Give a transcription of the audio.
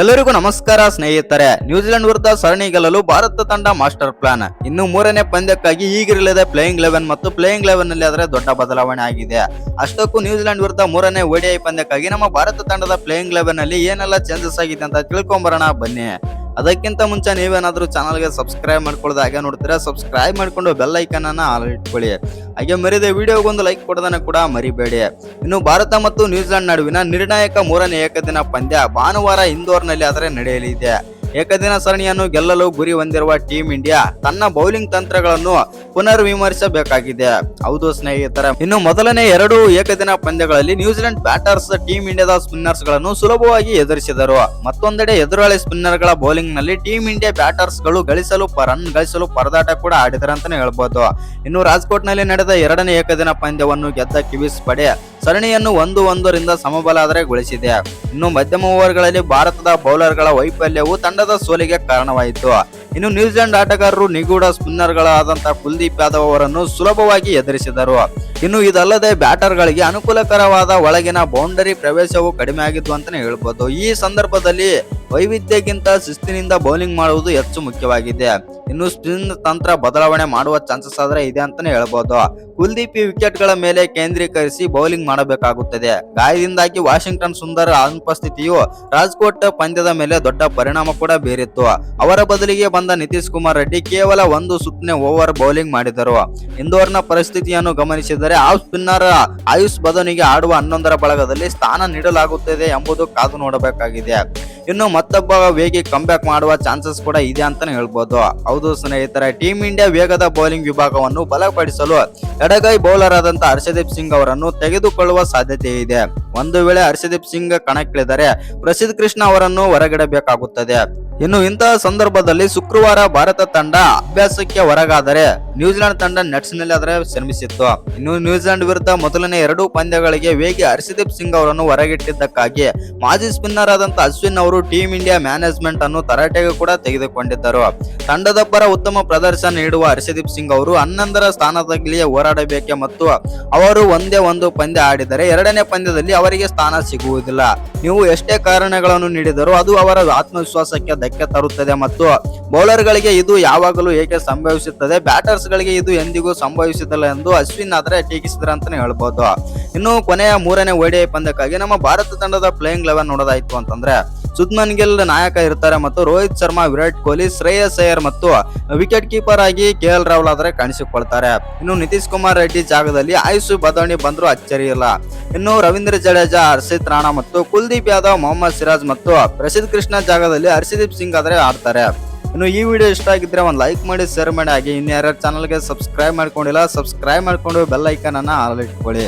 ಎಲ್ಲರಿಗೂ ನಮಸ್ಕಾರ ಸ್ನೇಹಿತರೆ. ನ್ಯೂಜಿಲೆಂಡ್ ವಿರುದ್ಧ ಸರಣಿ ಗೆಲ್ಲಲು ಭಾರತ ತಂಡ ಮಾಸ್ಟರ್ ಪ್ಲಾನ್. ಇನ್ನು ಮೂರನೇ ಪಂದ್ಯಕ್ಕಾಗಿ ಈಗಿರಲಿದೆ ಪ್ಲೇಯಿಂಗ್ ಲೆವೆನ್ ಮತ್ತು ಪ್ಲೇಯಿಂಗ್ ಲೆವೆನ್ನಲ್ಲಿ ಆದರೆ ದೊಡ್ಡ ಬದಲಾವಣೆ ಆಗಿದೆ. ಅಷ್ಟಕ್ಕೂ ನ್ಯೂಜಿಲೆಂಡ್ ವಿರುದ್ಧ ಮೂರನೇ ಓಡಿಐ ಪಂದ್ಯಕ್ಕಾಗಿ ನಮ್ಮ ಭಾರತ ತಂಡದ ಪ್ಲೇಯಿಂಗ್ ಲೆವೆನ್ನಲ್ಲಿ ಏನೆಲ್ಲ ಚೇಂಜಸ್ ಆಗಿದೆ ಅಂತ ತಿಳ್ಕೊಂಬರೋಣ ಬನ್ನಿ. ಅದಕ್ಕಿಂತ ಮುಂಚೆ ನೀವೇನಾದ್ರೂ ಚಾನಲ್ಗೆ ಸಬ್ಸ್ಕ್ರೈಬ್ ಮಾಡ್ಕೊಳ್ಳೋದು ಹಾಗೆ ನೋಡ್ತೀರಾ ಸಬ್ಸ್ಕ್ರೈಬ್ ಮಾಡ್ಕೊಂಡು ಬೆಲ್ ಐಕನ್ ಅನ್ನ ಆಲ್ ಇಟ್ಕೊಳ್ಳಿ. ಹಾಗೆ ಮರೆಯದೆ ವಿಡಿಯೋಗೊಂದು ಲೈಕ್ ಕೊಡೋದನ್ನ ಕೂಡ ಮರಿಬೇಡಿ. ಇನ್ನು ಭಾರತ ಮತ್ತು ನ್ಯೂಜಿಲೆಂಡ್ ನಡುವಿನ ನಿರ್ಣಾಯಕ ಮೂರನೇ ಏಕದಿನ ಪಂದ್ಯ ಭಾನುವಾರ ಇಂದೋರ್ನಲ್ಲಿ ಆದರೆ ನಡೆಯಲಿದೆ. ಏಕದಿನ ಸರಣಿಯನ್ನು ಗೆಲ್ಲಲು ಗುರಿ ಹೊಂದಿರುವ ಟೀಂ ಇಂಡಿಯಾ ತನ್ನ ಬೌಲಿಂಗ್ ತಂತ್ರಗಳನ್ನು ಪುನರ್ ವಿಮರ್ಶಿಸಬೇಕಾಗಿದೆ ಹೌದು ಸ್ನೇಹಿತರ, ಇನ್ನು ಮೊದಲನೇ ಎರಡು ಏಕದಿನ ಪಂದ್ಯಗಳಲ್ಲಿ ನ್ಯೂಜಿಲೆಂಡ್ ಬ್ಯಾಟರ್ಸ್ ಟೀಂ ಇಂಡಿಯಾದ ಸ್ಪಿನ್ನರ್ಸ್ಗಳನ್ನು ಸುಲಭವಾಗಿ ಎದುರಿಸಿದರು. ಮತ್ತೊಂದೆಡೆ ಎದುರಾಳಿ ಸ್ಪಿನ್ನರ್ಗಳ ಬೌಲಿಂಗ್ನಲ್ಲಿ ಟೀಂ ಇಂಡಿಯಾ ಬ್ಯಾಟರ್ಸ್ಗಳು ಗಳಿಸಲು ರನ್ ಗಳಿಸಲು ಪರದಾಟ ಕೂಡ ಆಡಿದರು ಅಂತಾನೆ ಹೇಳ್ಬೋದು. ಇನ್ನು ರಾಜ್ಕೋಟ್ನಲ್ಲಿ ನಡೆದ ಎರಡನೇ ಏಕದಿನ ಪಂದ್ಯವನ್ನು ಗೆದ್ದ ಕಿವೀಸ್ ಪಡೆ ಸರಣಿಯನ್ನು ಒಂದು ಒಂದರಿಂದ ಸಮಬಲಾದರೆಗೊಳಿಸಿದೆ ಇನ್ನು ಮಧ್ಯಮ ಓವರ್ಗಳಲ್ಲಿ ಭಾರತದ ಬೌಲರ್ಗಳ ವೈಫಲ್ಯವು ತಂಡದ ಸೋಲಿಗೆ ಕಾರಣವಾಯಿತು. ಇನ್ನು ನ್ಯೂಜಿಲೆಂಡ್ ಆಟಗಾರರು ನಿಗೂಢ ಸ್ಪಿನ್ನರ್ಗಳಾದಂತಹ ಕುಲ್ದೀಪ್ ಯಾದವ್ ಅವರನ್ನು ಸುಲಭವಾಗಿ ಎದುರಿಸಿದರು. ಇನ್ನು ಇದಲ್ಲದೆ ಬ್ಯಾಟರ್ಗಳಿಗೆ ಅನುಕೂಲಕರವಾದ ಒಳಗಿನ ಬೌಂಡರಿ ಪ್ರವೇಶವು ಕಡಿಮೆ ಆಗಿದ್ದು ಅಂತಾನೆ ಹೇಳ್ಬೋದು. ಈ ಸಂದರ್ಭದಲ್ಲಿ ವೈವಿಧ್ಯಗಿಂತ ಶಿಸ್ತಿನಿಂದ ಬೌಲಿಂಗ್ ಮಾಡುವುದು ಹೆಚ್ಚು ಮುಖ್ಯವಾಗಿದೆ. ಇನ್ನು ಸ್ಪಿನ್ ತಂತ್ರ ಬದಲಾವಣೆ ಮಾಡುವ ಚಾನ್ಸಸ್ ಆದರೆ ಇದೆ ಅಂತಾನೆ ಹೇಳ್ಬೋದು. ಕುಲ್ದೀಪ್ ಈ ವಿಕೆಟ್ಗಳ ಮೇಲೆ ಕೇಂದ್ರೀಕರಿಸಿ ಬೌಲಿಂಗ್ ಮಾಡಬೇಕಾಗುತ್ತದೆ. ಗಾಯದಿಂದಾಗಿ ವಾಷಿಂಗ್ಟನ್ ಸುಂದರ ಅನುಪಸ್ಥಿತಿಯು ರಾಜ್ಕೋಟ್ ಪಂದ್ಯದ ಮೇಲೆ ದೊಡ್ಡ ಪರಿಣಾಮ ಕೂಡ ಬೀರಿತ್ತು. ಅವರ ಬದಲಿಗೆ ಬಂದ ನಿತೀಶ್ ಕುಮಾರ್ ರೆಡ್ಡಿ ಕೇವಲ ಒಂದು ಸುತ್ತನೆ ಓವರ್ ಬೌಲಿಂಗ್ ಮಾಡಿದರು. ಇಂದೋರ್ನ ಪರಿಸ್ಥಿತಿಯನ್ನು ಗಮನಿಸಿದರೆ ಆಫ್ ಸ್ಪಿನ್ನರ್ ಆಯುಷ್ ಬದನಿಗೆ ಆಡುವ ಹನ್ನೊಂದರ ಬಳಗದಲ್ಲಿ ಸ್ಥಾನ ನೀಡಲಾಗುತ್ತದೆ ಎಂಬುದು ಕಾದು ನೋಡಬೇಕಾಗಿದೆ. ಇನ್ನು ಮತ್ತೊಬ್ಬ ವೇಗಿ ಕಂಬ್ಯಾಕ್ ಮಾಡುವ ಚಾನ್ಸಸ್ ಕೂಡ ಇದೆ ಅಂತಾನೆ ಹೇಳ್ಬೋದು. ಹೌದು ಸ್ನೇಹಿತರೆ ಟೀಮ್ ಇಂಡಿಯಾ ವೇಗದ ಬೌಲಿಂಗ್ ವಿಭಾಗವನ್ನು ಬಲಪಡಿಸಲು ಎಡಗೈ ಬೌಲರ್ ಆದಂತಹ ಹರ್ಷದೀಪ್ ಸಿಂಗ್ ಅವರನ್ನು ತೆಗೆದುಕೊಳ್ಳುವ ಸಾಧ್ಯತೆ ಇದೆ. ಒಂದು ವೇಳೆ ಹರ್ಷದೀಪ್ ಸಿಂಗ್ ಕಣಕ್ಕಿಳಿದರೆ ಪ್ರಸಿದ್ಧ ಕೃಷ್ಣ ಅವರನ್ನು ಹೊರಗಿಡಬೇಕಾಗುತ್ತದೆ. ಇನ್ನು ಇಂತಹ ಸಂದರ್ಭದಲ್ಲಿ ಶುಕ್ರವಾರ ಭಾರತ ತಂಡ ಅಭ್ಯಾಸಕ್ಕೆ ಹೊರಗಾದರೆ ನ್ಯೂಜಿಲೆಂಡ್ ತಂಡ ನೆಟ್ಸ್ನಲ್ಲಿ ಆದರೆ ಶ್ರಮಿಸಿತ್ತು. ಇನ್ನು ನ್ಯೂಜಿಲೆಂಡ್ ವಿರುದ್ಧ ಮೊದಲನೇ ಎರಡು ಪಂದ್ಯಗಳಿಗೆ ವೇಗಿ ಹರ್ಷದೀಪ್ ಸಿಂಗ್ ಅವರನ್ನು ಹೊರಗಿಟ್ಟಿದ್ದಕ್ಕಾಗಿ ಮಾಜಿ ಸ್ಪಿನ್ನರ್ ಆದಂತ ಅಶ್ವಿನ್ ಅವರು ಟೀಂ ಇಂಡಿಯಾ ಮ್ಯಾನೇಜ್ಮೆಂಟ್ ಅನ್ನು ತರಾಟೆಗೆ ಕೂಡ ತೆಗೆದುಕೊಂಡಿದ್ದರು. ತಂಡದೊಬ್ಬರ ಉತ್ತಮ ಪ್ರದರ್ಶನ ನೀಡುವ ಹರ್ಷದೀಪ್ ಸಿಂಗ್ ಅವರು ಹನ್ನೊಂದರ ಸ್ಥಾನದಲ್ಲಿಯೇ ಹೋರಾಡಬೇಕೆ ಮತ್ತು ಅವರು ಒಂದೇ ಒಂದು ಪಂದ್ಯ ಆಡಿದರೆ ಎರಡನೇ ಪಂದ್ಯದಲ್ಲಿ ಅವರಿಗೆ ಸ್ಥಾನ ಸಿಗುವುದಿಲ್ಲ. ನೀವು ಎಷ್ಟೇ ಕಾರಣಗಳನ್ನು ನೀಡಿದರೂ ಅದು ಅವರ ಆತ್ಮವಿಶ್ವಾಸಕ್ಕೆ ತರುತ್ತದೆ ಮತ್ತು ಬೌಲರ್ಗಳಿಗೆ ಇದು ಯಾವಾಗಲೂ ಏಕೆ ಸಂಭವಿಸುತ್ತದೆ? ಬ್ಯಾಟರ್ಸ್ ಗಳಿಗೆ ಇದು ಎಂದಿಗೂ ಸಂಭವಿಸುತ್ತಿಲ್ಲ ಎಂದು ಅಶ್ವಿನ್ ಆದರೆ ಟೀಕಿಸಿದ್ರೆ ಅಂತಾನೆ ಹೇಳ್ಬೋದು. ಇನ್ನು ಕೊನೆಯ ಮೂರನೇ ಒಡಿಐ ಪಂದ್ಯಕ್ಕಾಗಿ ನಮ್ಮ ಭಾರತ ತಂಡದ ಪ್ಲೇಯಿಂಗ್ ಲೆವೆನ್ ನೋಡೋದಾಯ್ತು ಅಂತಂದ್ರೆ ಸುದ್ಮನ್ ಗಿಲ್ ನಾಯಕ ಇರ್ತಾರೆ ಮತ್ತು ರೋಹಿತ್ ಶರ್ಮಾ, ವಿರಾಟ್ ಕೊಹ್ಲಿ, ಶ್ರೇಯಸ್ ಅಯ್ಯರ್ ಮತ್ತು ವಿಕೆಟ್ ಕೀಪರ್ ಆಗಿ ಕೆ ಎಲ್ ರಾಹುಲ್ ಆದರೆ ಕಾಣಿಸಿಕೊಳ್ತಾರೆ. ಇನ್ನು ನಿತೀಶ್ ಕುಮಾರ್ ರೆಡ್ಡಿ ಜಾಗದಲ್ಲಿ ಆಯುಷ್ ಬದವಣಿ ಬಂದರೂ ಅಚ್ಚರಿ ಇಲ್ಲ. ಇನ್ನು ರವೀಂದ್ರ ಜಡೇಜಾ, ಹರ್ಷಿತ್ ರಾಣಾ ಮತ್ತು ಕುಲ್ದೀಪ್ ಯಾದವ್, ಮೊಹಮ್ಮದ್ ಸಿರಾಜ್ ಮತ್ತು ಪ್ರಸಿದ್ಧ ಕೃಷ್ಣ ಜಾಗದಲ್ಲಿ ಹರ್ಷದೀಪ್ ಸಿಂಗ್ ಆದರೆ ಆಡ್ತಾರೆ. ಇನ್ನು ಈ ವಿಡಿಯೋ ಇಷ್ಟ ಆಗಿದ್ರೆ ಒಂದು ಲೈಕ್ ಮಾಡಿ, ಶೇರ್ ಮಾಡಿ, ಹಾಗೆ ಇನ್ನು ಯಾರ್ಯಾರು ಚಾನಲ್ಗೆ ಸಬ್ಸ್ಕ್ರೈಬ್ ಮಾಡ್ಕೊಂಡಿಲ್ಲ ಸಬ್ಸ್ಕ್ರೈಬ್ ಮಾಡ್ಕೊಂಡು ಬೆಲ್ ಐಕನ್ ಅನ್ನ ಆಲ್ ಇಟ್ಕೊಳ್ಳಿ.